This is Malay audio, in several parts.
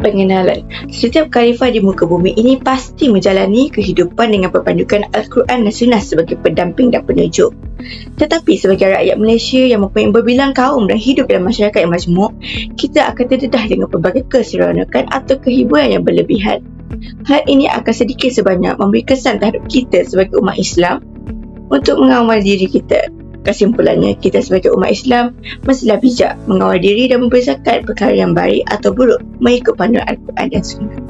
Pengenalan Setiap khalifah di muka bumi ini pasti menjalani kehidupan dengan berpandukan Al-Quran dan Sunnah sebagai pendamping dan penunjuk. Tetapi sebagai rakyat Malaysia yang mempunyai berbilang kaum dan hidup dalam masyarakat yang majmuk, kita akan terdedah dengan pelbagai keseronokan atau kehiburan yang berlebihan. Hal ini akan sedikit sebanyak memberi kesan terhadap kita sebagai umat Islam untuk mengawal diri kita Kesimpulannya, kita sebagai umat Islam mestilah bijak mengawal diri dan membezakan perkara yang baik atau buruk mengikut panduan Al-Quran dan Sunnah.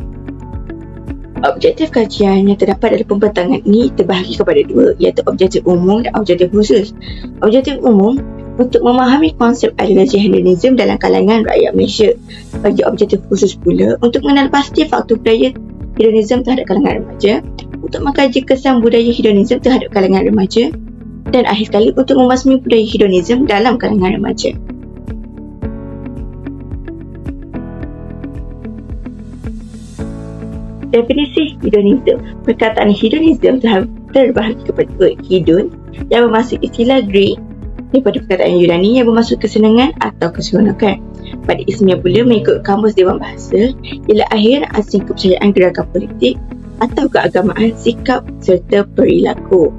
Objektif kajian yang terdapat dalam pembentangan ini terbahagi kepada dua iaitu objektif umum dan objektif khusus. Objektif umum untuk memahami konsep ideologi hedonism dalam kalangan rakyat Malaysia. Bagi objektif khusus pula untuk mengenal pasti faktor budaya hedonism terhadap kalangan remaja, untuk mengkaji kesan budaya hedonism terhadap kalangan remaja dan akhir sekali untuk membasmi budaya hedonism dalam kalangan remaja. Definisi hedonism Perkataan hedonism terbahagi kepada hedon yang bermaksud istilah Greek daripada perkataan Yunani yang bermaksud kesenangan atau keseronokan. Pada ismiah pula mengikut kamus Dewan Bahasa ialah akhir asing kepercayaan gerakan politik atau keagamaan, sikap serta perilaku.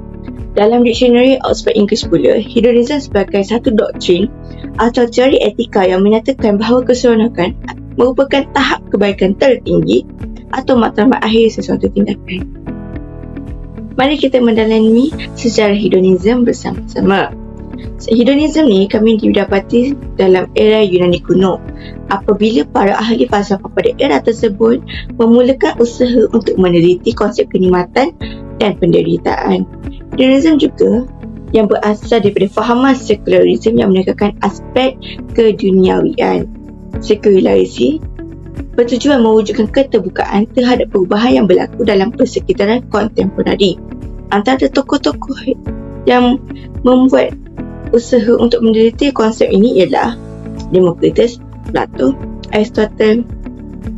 Dalam diksionari Oxford English pula, hedonism sebagai satu doktrin atau teori etika yang menyatakan bahawa keseronokan merupakan tahap kebaikan tertinggi atau matlamat akhir sesuatu tindakan. Mari kita mendalami sejarah hedonism bersama-sama. Hedonism ni kami didapati dalam era Yunani kuno apabila para ahli falsafah pada era tersebut memulakan usaha untuk meneliti konsep kenikmatan dan penderitaan. Hedonism juga yang berasal daripada fahaman sekularisme yang menekankan aspek keduniawian. Sekularisme bertujuan mewujudkan keterbukaan terhadap perubahan yang berlaku dalam persekitaran kontemporari. Antara tokoh-tokoh yang membuat usaha untuk meneliti konsep ini ialah Democritus, Plato, Aristotle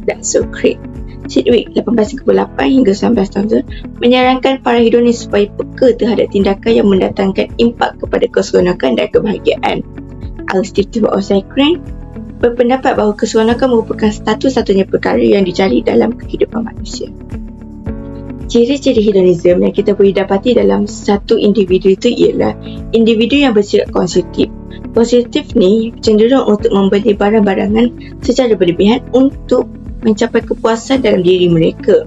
dan Socrates. Chidwick 1898 hingga 1900 menyarankan para hedonis supaya peka terhadap tindakan yang mendatangkan impak kepada keseronokan dan kebahagiaan. Aristotle of Sacred berpendapat bahawa keseronokan merupakan satu-satunya perkara yang dicari dalam kehidupan manusia. Ciri-ciri hedonism yang kita boleh dapati dalam satu individu itu ialah individu yang bersifat konsumtif. Positif ni cenderung untuk membeli barang-barangan secara berlebihan untuk mencapai kepuasan dalam diri mereka.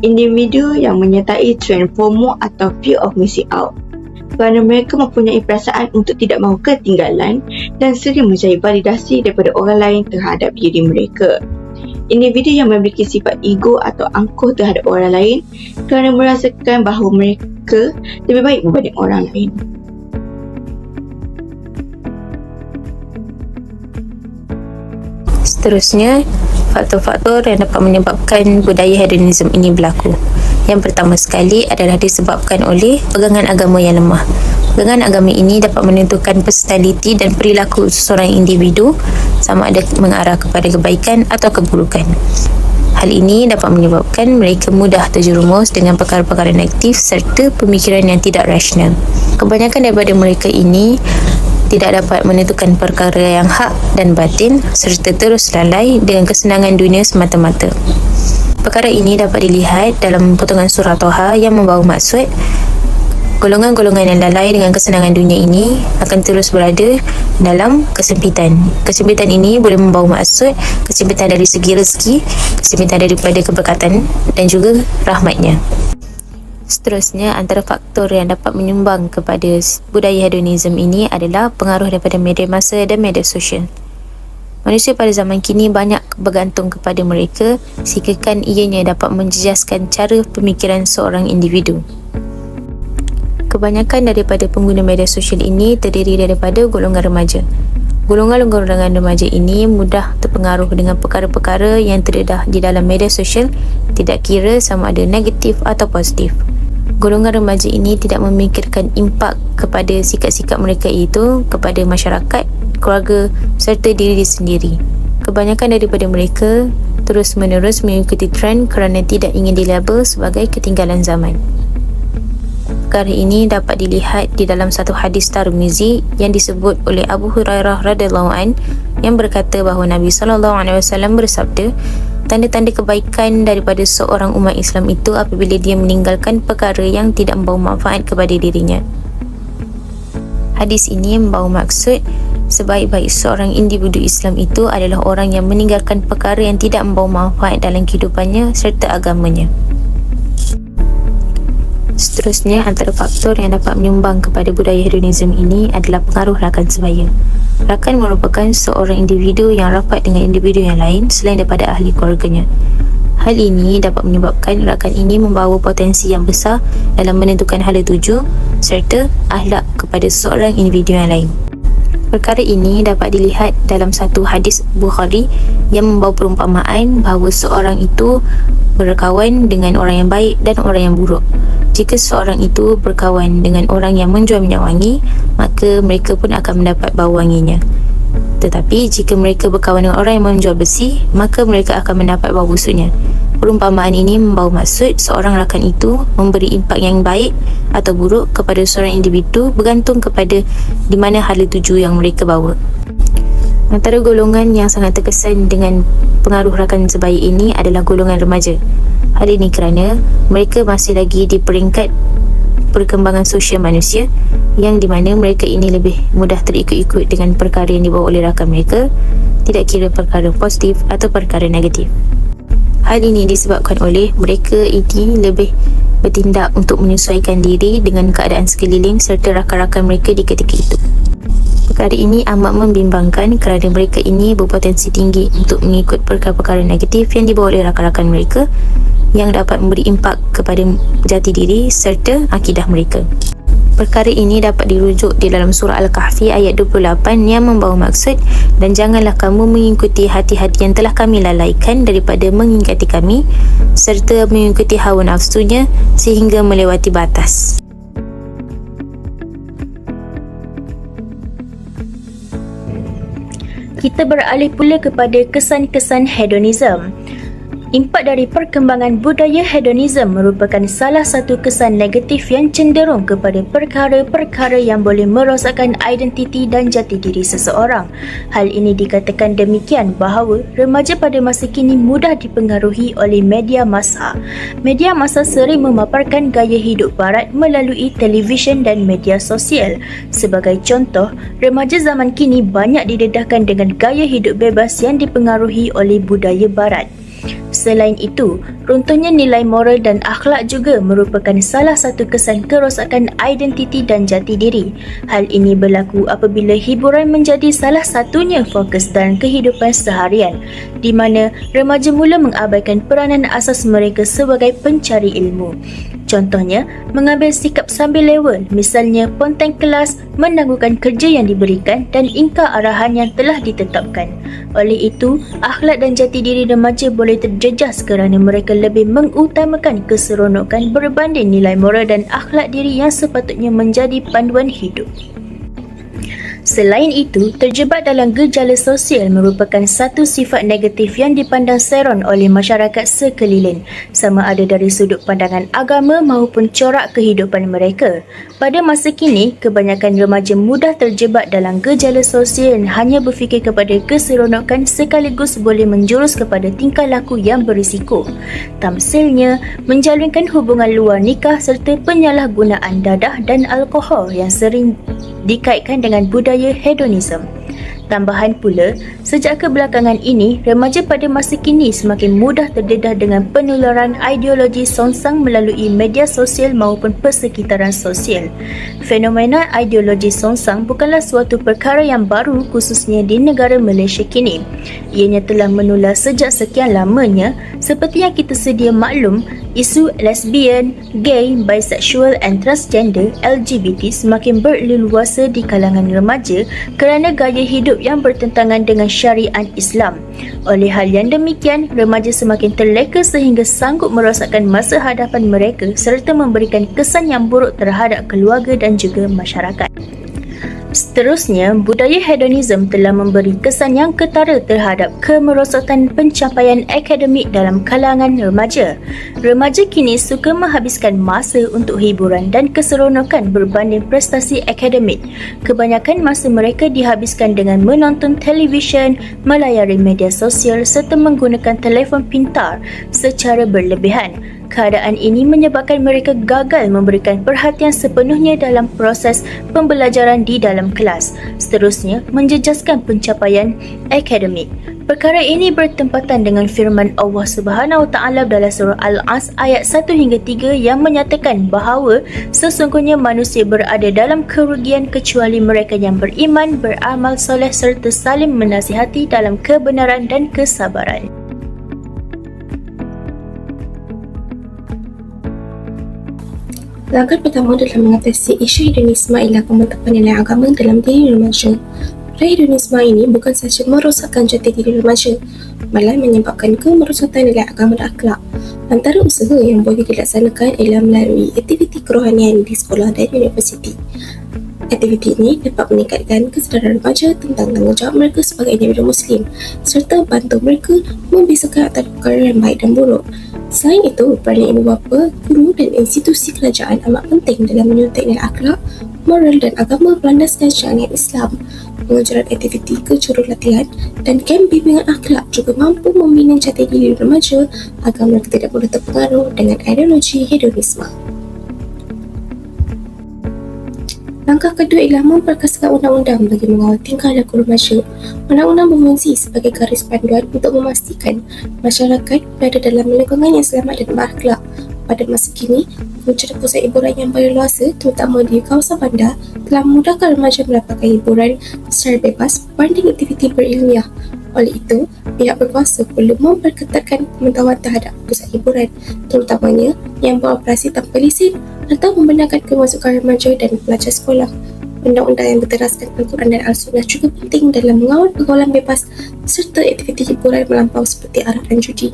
Individu yang menyertai trend FOMO atau fear of missing out kerana mereka mempunyai perasaan untuk tidak mahu ketinggalan dan sering mencari validasi daripada orang lain terhadap diri mereka. Individu yang memiliki sifat ego atau angkuh terhadap orang lain kerana merasakan bahawa mereka lebih baik berbanding orang lain. Seterusnya, faktor-faktor yang dapat menyebabkan budaya hedonism ini berlaku. Yang pertama sekali adalah disebabkan oleh pegangan agama yang lemah. Pegangan agama ini dapat menentukan personaliti dan perilaku seseorang individu sama ada mengarah kepada kebaikan atau keburukan. Hal ini dapat menyebabkan mereka mudah terjerumus dengan perkara-perkara negatif serta pemikiran yang tidak rasional. Kebanyakan daripada mereka ini tidak dapat menentukan perkara yang hak dan batin serta terus lalai dengan kesenangan dunia semata-mata. Perkara ini dapat dilihat dalam potongan surah Toha yang membawa maksud golongan-golongan yang lalai dengan kesenangan dunia ini akan terus berada dalam kesempitan. Kesempitan ini boleh membawa maksud kesempitan dari segi rezeki, kesempitan daripada keberkatan dan juga rahmatnya. Seterusnya, antara faktor yang dapat menyumbang kepada budaya hedonism ini adalah pengaruh daripada media masa dan media sosial. Manusia pada zaman kini banyak bergantung kepada mereka sehinggakan ianya dapat menjejaskan cara pemikiran seorang individu. Kebanyakan daripada pengguna media sosial ini terdiri daripada golongan remaja. Golongan-golongan remaja ini mudah terpengaruh dengan perkara-perkara yang terdedah di dalam media sosial tidak kira sama ada negatif atau positif golongan remaja ini tidak memikirkan impak kepada sikap-sikap mereka itu kepada masyarakat, keluarga serta diri sendiri. Kebanyakan daripada mereka terus menerus mengikuti trend kerana tidak ingin dilabel sebagai ketinggalan zaman. perkara ini dapat dilihat di dalam satu hadis Tirmizi yang disebut oleh Abu Hurairah radhiyallahu an yang berkata bahawa Nabi sallallahu alaihi wasallam bersabda tanda-tanda kebaikan daripada seorang umat Islam itu apabila dia meninggalkan perkara yang tidak membawa manfaat kepada dirinya. Hadis ini membawa maksud sebaik-baik seorang individu Islam itu adalah orang yang meninggalkan perkara yang tidak membawa manfaat dalam kehidupannya serta agamanya. Seterusnya, antara faktor yang dapat menyumbang kepada budaya hedonisme ini adalah pengaruh rakan sebaya. Rakan merupakan seorang individu yang rapat dengan individu yang lain selain daripada ahli keluarganya. Hal ini dapat menyebabkan rakan ini membawa potensi yang besar dalam menentukan hala tuju serta ahlak kepada seorang individu yang lain. Perkara ini dapat dilihat dalam satu hadis Bukhari yang membawa perumpamaan bahawa seorang itu berkawan dengan orang yang baik dan orang yang buruk. Jika seorang itu berkawan dengan orang yang menjual minyak wangi, maka mereka pun akan mendapat bau wanginya. Tetapi jika mereka berkawan dengan orang yang menjual besi, maka mereka akan mendapat bau busuknya. Perumpamaan ini membawa maksud seorang rakan itu memberi impak yang baik atau buruk kepada seorang individu bergantung kepada di mana hala tuju yang mereka bawa. Antara golongan yang sangat terkesan dengan pengaruh rakan sebaya ini adalah golongan remaja. Hal ini kerana mereka masih lagi di peringkat perkembangan sosial manusia yang di mana mereka ini lebih mudah terikut-ikut dengan perkara yang dibawa oleh rakan mereka tidak kira perkara positif atau perkara negatif. Hal ini disebabkan oleh mereka ini lebih bertindak untuk menyesuaikan diri dengan keadaan sekeliling serta rakan-rakan mereka di ketika itu. Perkara ini amat membimbangkan kerana mereka ini berpotensi tinggi untuk mengikut perkara-perkara negatif yang dibawa oleh rakan-rakan mereka yang dapat memberi impak kepada jati diri serta akidah mereka. Perkara ini dapat dirujuk di dalam surah Al-Kahfi ayat 28 yang membawa maksud dan janganlah kamu mengikuti hati-hati yang telah kami lalaikan daripada mengingati kami serta mengikuti hawa nafsunya sehingga melewati batas. Kita beralih pula kepada kesan-kesan hedonism. Impak dari perkembangan budaya hedonisme merupakan salah satu kesan negatif yang cenderung kepada perkara-perkara yang boleh merosakkan identiti dan jati diri seseorang. Hal ini dikatakan demikian bahawa remaja pada masa kini mudah dipengaruhi oleh media massa. Media massa sering memaparkan gaya hidup barat melalui televisyen dan media sosial. Sebagai contoh, remaja zaman kini banyak didedahkan dengan gaya hidup bebas yang dipengaruhi oleh budaya barat. Selain itu, runtuhnya nilai moral dan akhlak juga merupakan salah satu kesan kerosakan identiti dan jati diri. Hal ini berlaku apabila hiburan menjadi salah satunya fokus dalam kehidupan seharian, di mana remaja mula mengabaikan peranan asas mereka sebagai pencari ilmu. Contohnya, mengambil sikap sambil level, misalnya ponteng kelas, menangguhkan kerja yang diberikan dan ingkar arahan yang telah ditetapkan. Oleh itu, akhlak dan jati diri remaja boleh terjejas kerana mereka lebih mengutamakan keseronokan berbanding nilai moral dan akhlak diri yang sepatutnya menjadi panduan hidup. Selain itu, terjebak dalam gejala sosial merupakan satu sifat negatif yang dipandang seron oleh masyarakat sekeliling, sama ada dari sudut pandangan agama maupun corak kehidupan mereka. Pada masa kini, kebanyakan remaja mudah terjebak dalam gejala sosial yang hanya berfikir kepada keseronokan sekaligus boleh menjurus kepada tingkah laku yang berisiko. Tamsilnya, menjalinkan hubungan luar nikah serta penyalahgunaan dadah dan alkohol yang sering dikaitkan dengan budaya hedonisme. Tambahan pula, sejak kebelakangan ini, remaja pada masa kini semakin mudah terdedah dengan penularan ideologi songsang melalui media sosial maupun persekitaran sosial. Fenomena ideologi songsang bukanlah suatu perkara yang baru khususnya di negara Malaysia kini. Ianya telah menular sejak sekian lamanya seperti yang kita sedia maklum Isu lesbian, gay, bisexual and transgender LGBT semakin berleluasa di kalangan remaja kerana gaya hidup yang bertentangan dengan syariat Islam. Oleh hal yang demikian, remaja semakin terleka sehingga sanggup merosakkan masa hadapan mereka serta memberikan kesan yang buruk terhadap keluarga dan juga masyarakat. Seterusnya, budaya hedonism telah memberi kesan yang ketara terhadap kemerosotan pencapaian akademik dalam kalangan remaja. Remaja kini suka menghabiskan masa untuk hiburan dan keseronokan berbanding prestasi akademik. Kebanyakan masa mereka dihabiskan dengan menonton televisyen, melayari media sosial serta menggunakan telefon pintar secara berlebihan. Keadaan ini menyebabkan mereka gagal memberikan perhatian sepenuhnya dalam proses pembelajaran di dalam kelas. Seterusnya, menjejaskan pencapaian akademik. Perkara ini bertempatan dengan firman Allah Subhanahu Taala dalam surah Al-As ayat 1 hingga 3 yang menyatakan bahawa sesungguhnya manusia berada dalam kerugian kecuali mereka yang beriman, beramal soleh serta saling menasihati dalam kebenaran dan kesabaran. Langkah pertama dalam mengatasi isu hedonisme ialah pembentukan nilai agama dalam diri remaja. Hedonisme ini bukan sahaja merosakkan jati diri remaja, malah menyebabkan kemerosotan nilai agama dan akhlak. Antara usaha yang boleh dilaksanakan ialah melalui aktiviti kerohanian di sekolah dan universiti. Aktiviti ini dapat meningkatkan kesedaran remaja tentang tanggungjawab mereka sebagai individu Muslim serta bantu mereka membiasakan antara perkara yang baik dan buruk. Selain itu, peranan ibu bapa, guru dan institusi kerajaan amat penting dalam menyuntik nilai akhlak, moral dan agama berlandaskan syariat Islam. Pengajaran aktiviti kejurulatihan dan kem bimbingan akhlak juga mampu membina jati diri remaja agar mereka tidak mudah terpengaruh dengan ideologi hedonisme. Langkah kedua ialah memperkasakan undang-undang bagi mengawal tingkah laku remaja. Undang-undang berfungsi sebagai garis panduan untuk memastikan masyarakat berada dalam lingkungan yang selamat dan berakhlak. Pada masa kini, punca pusat hiburan yang berluasa terutama di kawasan bandar telah memudahkan remaja mendapatkan hiburan secara bebas berbanding aktiviti berilmiah. Oleh itu, pihak berkuasa perlu memperketatkan pemantauan terhadap pusat hiburan terutamanya yang beroperasi tanpa lesen atau membenarkan kemasukan remaja dan pelajar sekolah. Undang-undang yang berteraskan Al-Quran dan Al-Sunnah juga penting dalam mengawal pergaulan bebas serta aktiviti hiburan melampau seperti arak dan judi.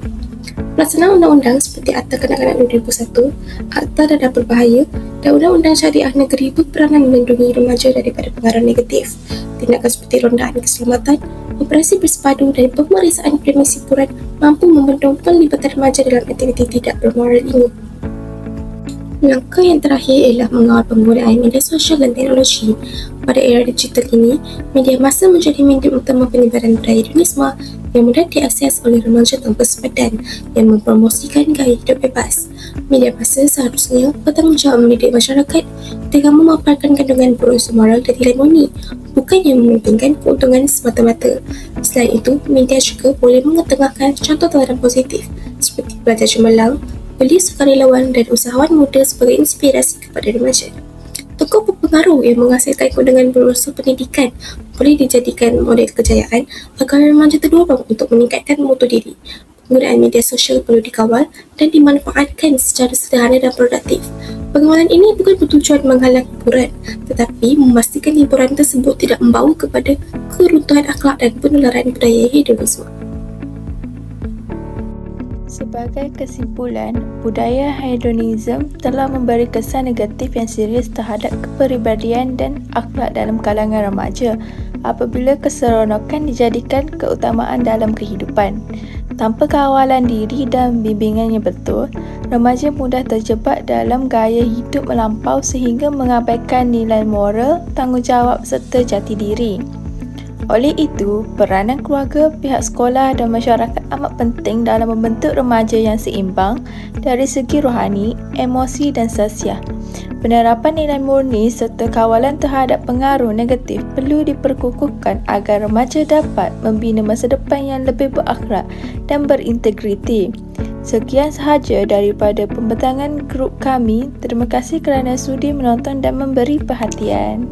Pelaksanaan undang-undang seperti Akta Kanak-Kanak 2001, Akta Dadah Berbahaya dan Undang-Undang Syariah Negeri berperanan melindungi remaja daripada pengaruh negatif. Tindakan seperti rondaan keselamatan, operasi bersepadu dan pemeriksaan premis hiburan mampu membendung pelibatan remaja dalam aktiviti tidak bermoral ini. Langkah yang terakhir ialah mengawal penggunaan media sosial dan teknologi. Pada era digital ini, media massa menjadi medium utama penyebaran budaya hedonisme yang mudah diakses oleh remaja tanpa sepadan yang mempromosikan gaya hidup bebas. Media massa seharusnya bertanggungjawab mendidik masyarakat dengan memaparkan kandungan berunsur moral dan murni, bukan yang mementingkan keuntungan semata-mata. Selain itu, media juga boleh mengetengahkan contoh teladan positif seperti pelajar cemerlang, beli sukarelawan dan usahawan muda sebagai inspirasi kepada remaja. Tokoh berpengaruh yang menghasilkan keundangan berunsur pendidikan boleh dijadikan model kejayaan agar remaja terdorong untuk meningkatkan mutu diri. Penggunaan media sosial perlu dikawal dan dimanfaatkan secara sederhana dan produktif. Pengawalan ini bukan bertujuan menghalang hiburan tetapi memastikan hiburan tersebut tidak membawa kepada keruntuhan akhlak dan penularan budaya hedonisme. Sebagai kesimpulan, budaya hedonism telah memberi kesan negatif yang serius terhadap kepribadian dan akhlak dalam kalangan remaja apabila keseronokan dijadikan keutamaan dalam kehidupan. Tanpa kawalan diri dan bimbingan yang betul, remaja mudah terjebak dalam gaya hidup melampau sehingga mengabaikan nilai moral, tanggungjawab serta jati diri. Oleh itu, peranan keluarga, pihak sekolah dan masyarakat amat penting dalam membentuk remaja yang seimbang dari segi rohani, emosi dan sosial. Penerapan nilai murni serta kawalan terhadap pengaruh negatif perlu diperkukuhkan agar remaja dapat membina masa depan yang lebih berakhlak dan berintegriti. Sekian sahaja daripada pembentangan grup kami. Terima kasih kerana sudi menonton dan memberi perhatian.